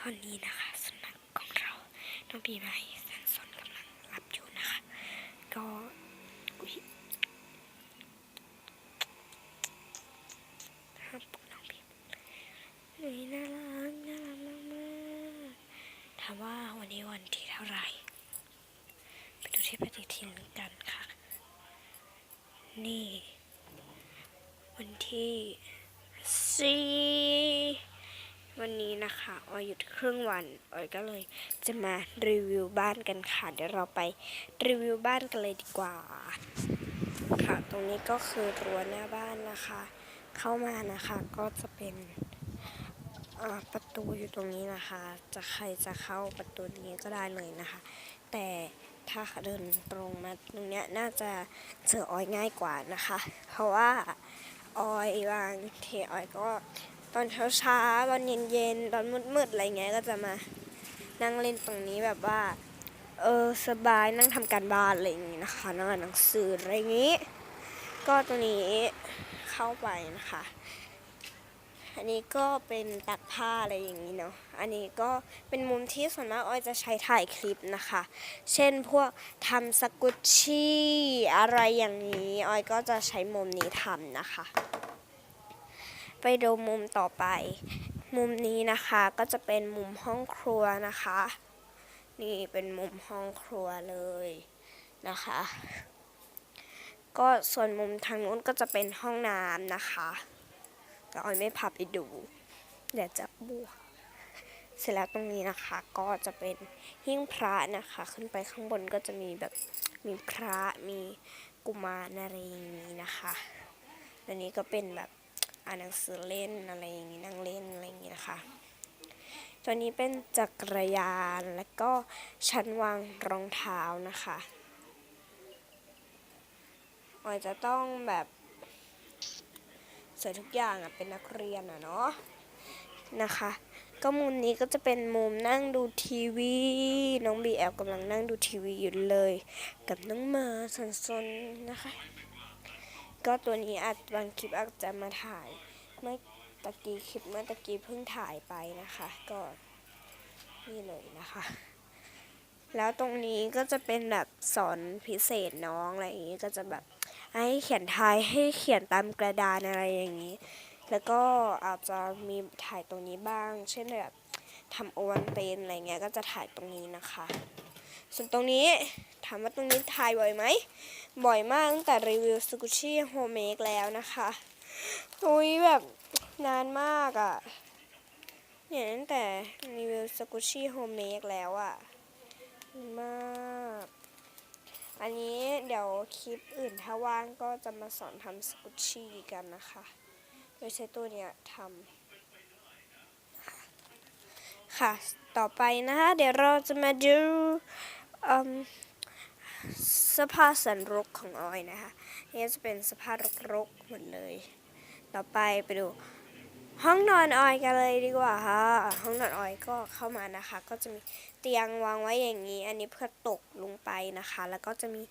ตอนนี้นะคะสุนัขของเราน้องปีใหม่แสนสนกำลังหลับอยู่นะคะ ก็อุ๊ยห้ามปลุกน้องปีหนุ่ยน่ารักน่ารักมากมากถามว่าวันนี้วันที่เท่าไหร่ ไปดูที่ปฏิทินกันค่ะ นี่ วันที่สี่ วันนี้นะคะออยหยุดครึ่งวันออยก็เลยจะมารีวิวบ้านกันค่ะ เดี๋ยวเราไปรีวิวบ้านกันเลยดีกว่า ค่ะ ตรงนี้ก็คือรั้วหน้าบ้านนะคะ เข้ามานะคะก็จะเป็นประตูอยู่ตรงนี้นะคะ จะใครจะเข้าประตูนี้ก็ได้เลยนะคะ แต่ถ้าเดินตรงมาตรงเนี้ยน่าจะเจอออยง่ายกว่านะคะ เพราะว่าออยบางเทออยก็ ตอนเช้าช้าๆตอนเย็นเย็นๆตอนมืดมืดๆอะไรเงี้ยก็จะมานั่งเล่นตรงนี้แบบว่า เออสบายนั่งทำการบ้านอะไรอย่างงี้นะคะนั่งอ่านหนังสืออะไรอย่างงี้ ก็ตรงนี้เข้าไปนะคะ อันนี้ก็เป็นตักผ้าอะไรอย่างนี้เนาะอันนี้ก็เป็นมุมที่ส่วนมากออยจะใช้ถ่ายคลิปนะคะ เช่นพวกทำสกุชชี่อะไรอย่างนี้ออยก็จะใช้มุมนี้ทำนะคะ ไปดูมุมต่อไป มุมนี้นะคะก็จะเป็นมุมห้องครัวนะคะ นี่เป็นมุมห้องครัวเลยนะคะ ก็ส่วนมุมทางนู้นก็จะเป็นห้องน้ำนะคะแต่ออยไม่พาไปดูเดี๋ยวจะบวกเสร็จแล้วตรงนี้นะคะก็จะเป็นหิ้งพระนะคะ ขึ้นไปข้างบนก็จะมีแบบมีพระมีกุมารอะไรอย่างนี้นะคะอันนี้ก็เป็นแบบ อ่านหนังสือเล่นอะไรอย่างนี้นั่งเล่นอะไรอย่างนี้นะคะ ตัวนี้เป็นจักรยานแล้วก็ชั้นวางรองเท้านะคะออยจะต้องแบบสวยทุกอย่างอะเป็นนักเรียนอะเนาะนะคะ ก็มุมนี้ก็จะเป็นมุมนั่งดูทีวี น้องบีแอลกำลังนั่งดูทีวีอยู่เลย กับน้องหมาสนๆนะคะ ก็ตัวนี้อาจบางคลิปอาจจะมาถ่าย เมื่อตะกี้คลิปเมื่อตะกี้เพิ่งถ่ายไปนะคะ ก็นี่เลยนะคะ แล้วตรงนี้ก็จะเป็นแบบสอนพิเศษน้องอะไรอย่างนี้ก็จะแบบให้เขียนทายให้เขียนตามกระดานอะไรอย่างนี้ แล้วก็อาจจะมีถ่ายตรงนี้บ้าง เช่นแบบทำโอวันเตนอะไรเงี้ยก็จะถ่ายตรงนี้นะคะ ส่วนตรงนี้ถามว่าตรงนี้ถ่ายบ่อยไหม บ่อยมากตั้งแต่รีวิวสกุชี่โฮมเมกแล้วนะคะอุ้ยแบบนานมากอะ่ะเนี่ยตั้งแต่รีวิวสกุชี่โฮมเมกแล้วอะ่ะมาก อันนี้เดี๋ยวคลิปอื่นถ้าว่างก็จะมาสอนทำสกุชชี่กันนะคะ โดยใช้ตัวเนี้ยทำ ค่ะ ต่อไปนะคะ เดี๋ยวเราจะมาดูสื้อผ้าสันรกของออยนะคะนี่จะเป็นสื้อผ้ารกๆหมดเลย ต่อไปไปดูห้องนอนออยกันเลยดีกว่าค่ะห้องนอนออยก็เข้ามานะคะ ก็จะมีเตียงวางไว้อย่างนี้ อันนี้เพื่อตกลงไปนะคะ แล้วก็จะมี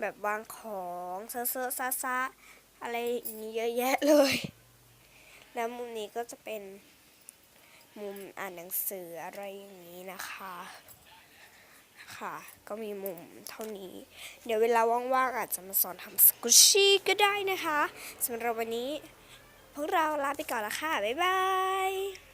แบบวางของเซอะเซอะซาซาอะไรอย่างนี้เยอะแยะเลย แล้วมุมนี้ก็จะเป็น อ่านหนังสืออะไรอย่างนี้นะคะค่ะ ก็มีมุมเท่านี้ เดี๋ยวเวลาว่างๆอาจจะมาสอนทำสกุชชี่ก็ได้นะคะสำหรับวันนี้ พวกเราลาไปก่อนละค่ะ บ๊ายบาย